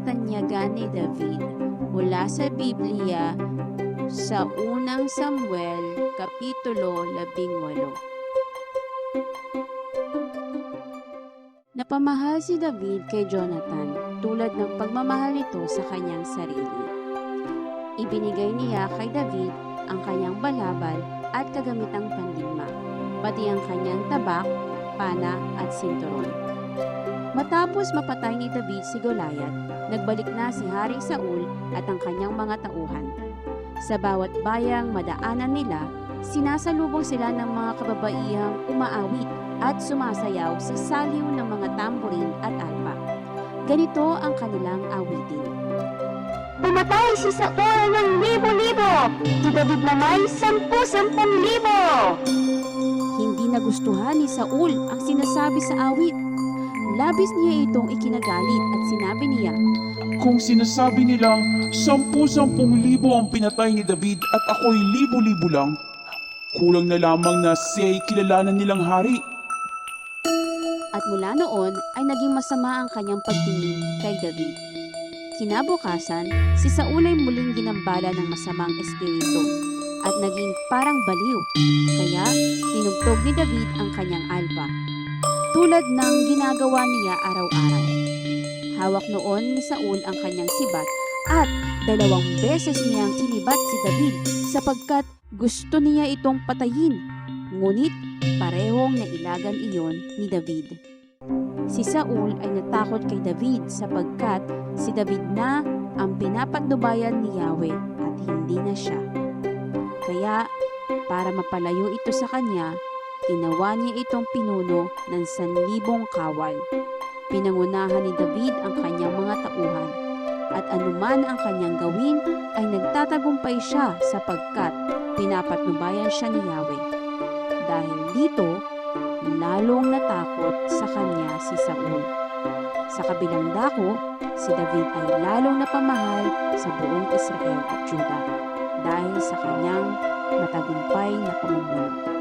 katanyagan ni David mula sa Biblia sa unang Samuel, Kapitulo 18. Napamahal si David kay Jonathan tulad ng pagmamahal nito sa kanyang sarili. Ibinigay niya kay David ang kanyang balabal at kagamitang pandigma, pati ang kanyang tabak, pana at sinturon. Matapos mapatay ni David si Goliath, nagbalik na si Haring Saul at ang kanyang mga tauhan. Sa bawat bayang madaanan nila, sinasalubong sila ng mga kababaihang umaawit at sumasayaw sa saliw ng mga tamborin at alpa. Ganito ang kanilang awitin. Pumatay si Saul ng libo-libo. Si David naman sampu-sampung libo. Hindi nagustuhan ni Saul ang sinasabi sa awit. Labis niya itong ikinagalit at sinabi niya, Kung sinasabi nilang sampu-sampung libo ang pinatay ni David at ako'y libo-libo lang, kulang na lamang na siya'y kilalanan nilang hari. At mula noon ay naging masama ang kanyang pagtingin kay David. Kinabukasan, si Saul ay muling ginambala ng masamang espiritu at naging parang baliw. Kaya tinugtog ni David ang kanyang alpa. Tulad ng ginagawa niya araw-araw. Hawak noon ni Saul ang kanyang sibat at dalawang beses niyang sinibat si David sapagkat gusto niya itong patayin. Ngunit parehong nailagan iyon ni David. Si Saul ay natakot kay David sapagkat si David na ang pinapatnubayan ni Yahweh at hindi na siya. Kaya para mapalayo ito sa kanya, ginawa niya itong pinuno ng sanlibong kawal. Pinangunahan ni David ang kanyang mga tauhan at anuman ang kanyang gawin ay nagtatagumpay siya sapagkat pinapatnubayan siya ni Yahweh. Dahil dito, lalong natakot sa kanya si Saul. Sa kabilang dako, si David ay lalong napamahal sa buong Israel at Juda dahil sa kanyang matagumpay na pamumuno.